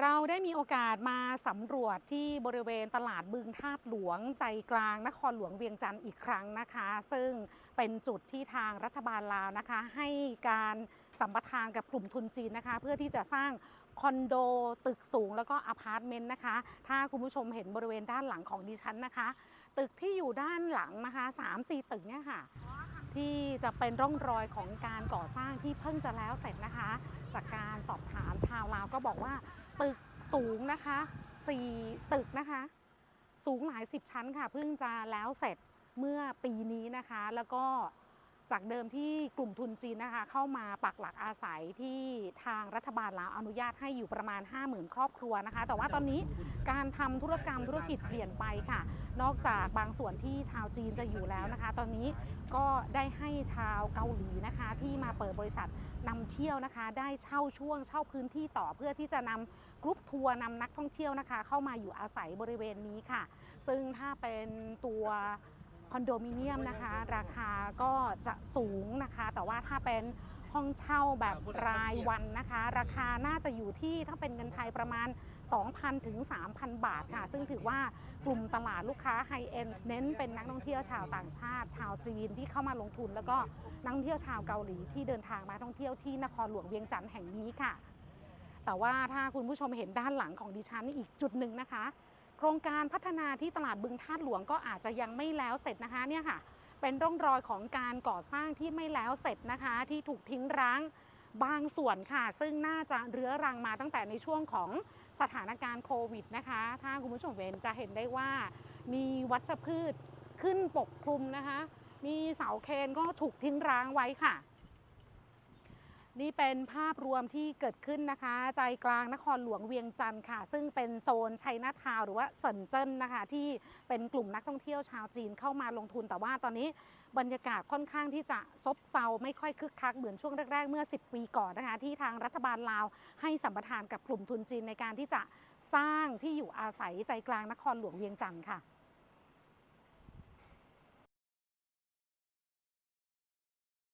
เราได้มีโอกาสมาสำรวจที่บริเวณตลาดบึงธาตุหลวงใจกลางนครหลวงเวียงจันทร์อีกครั้งนะคะ ซึ่งเป็นจุดที่ทางรัฐบาลลาวนะคะ ให้การสัมปทานกับกลุ่มทุนจีนนะคะ เพื่อที่จะสร้างคอนโดตึกสูงแล้วก็อพาร์ตเมนต์นะคะ ถ้าคุณผู้ชมเห็นบริเวณด้านหลังของดิฉันนะคะ ตึกที่อยู่ด้านหลังนะคะ3-4ตึกเนี่ยค่ะ ที่จะเป็นร่องรอยของการก่อสร้างที่เพิ่งจะแล้วเสร็จนะคะ จากการสอบถามชาวลาวก็บอกว่า ตึกสูงนะคะ4ตึกนะคะ สูงหลายสิบชั้นค่ะ เพิ่งจะแล้วเสร็จเมื่อปีนี้นะคะ แล้วก็ จากเดิมที่กลุ่มทุนจีนนะคะเข้ามาปักหลักอาศัยที่ทางรัฐบาลลาวอนุญาตให้อยู่ประมาณ 50,000 ครอบครัวนะคะ แต่ว่าตอนนี้การทำธุรกรรมธุรกิจเปลี่ยนไปค่ะ นอกจากบางส่วนที่ชาวจีนจะอยู่แล้วนะคะ ตอนนี้ก็ได้ให้ชาวเกาหลีนะคะที่มาเปิดบริษัทนำเที่ยวนะคะ ได้เช่าช่วงเช่าพื้นที่ต่อเพื่อที่จะนำกรุ๊ปทัวร์นำนักท่องเที่ยวนะคะ เข้ามาอยู่อาศัยบริเวณนี้ค่ะ ซึ่งถ้าเป็นตัว อนโดมิเนียมนะคะ ราคาก็จะสูงนะคะ แต่ว่าถ้าเป็นห้องเช่าแบบรายวันนะคะ ราคาน่าจะอยู่ที่ถ้าเป็นเงินไทยประมาณ 2,000 ถึง 3,000 บาทค่ะ ซึ่งถือว่ากลุ่มตลาดลูกค้าไฮเอ็นเน้นเป็นนักท่องเที่ยวชาวต่างชาติ ชาวจีนที่เข้ามาลงทุน แล้วก็นักท่องเที่ยวชาวเกาหลีที่เดินทางมาท่องเที่ยวที่นครหลวงเวียงจันทร์แห่งนี้ค่ะ แต่ว่าถ้าคุณผู้ชมเห็นด้านหลังของดิฉันอีกจุดหนึ่งนะคะ โครงการพัฒนาที่ตลาดบึงธาตุหลวงก็อาจจะยังไม่แล้วเสร็จนะคะเนี่ยค่ะเป็นร่องรอยของการก่อสร้างที่ไม่แล้วเสร็จนะคะ ที่ถูกทิ้งร้างบางส่วนค่ะ ซึ่งน่าจะเรื้อรังมาตั้งแต่ในช่วงของสถานการณ์โควิดนะคะ ถ้าคุณผู้ชมเห็นจะเห็นได้ว่า มีวัชพืชขึ้นปกคลุมนะคะ มีเสาเคนก็ถูกทิ้งร้างไว้ค่ะ นี่เป็นภาพรวมที่เกิดขึ้นนะคะ ใจกลางนครหลวงเวียงจันทร์ค่ะ ซึ่งเป็นโซนชัยนาทาวหรือว่าเซินเจิ้นนะคะ ที่เป็นกลุ่มนักท่องเที่ยวชาวจีนเข้ามาลงทุนแต่ว่าตอนนี้บรรยากาศค่อนข้างที่จะซบเซาไม่ค่อยคึกคักเหมือนช่วงแรก ๆ เมื่อ 10 ปีก่อนนะคะ ที่ทางรัฐบาลลาวให้สัมปทานกับกลุ่มทุนจีนในการที่จะสร้างที่อยู่อาศัยใจกลางนครหลวงเวียงจันทร์ค่ะ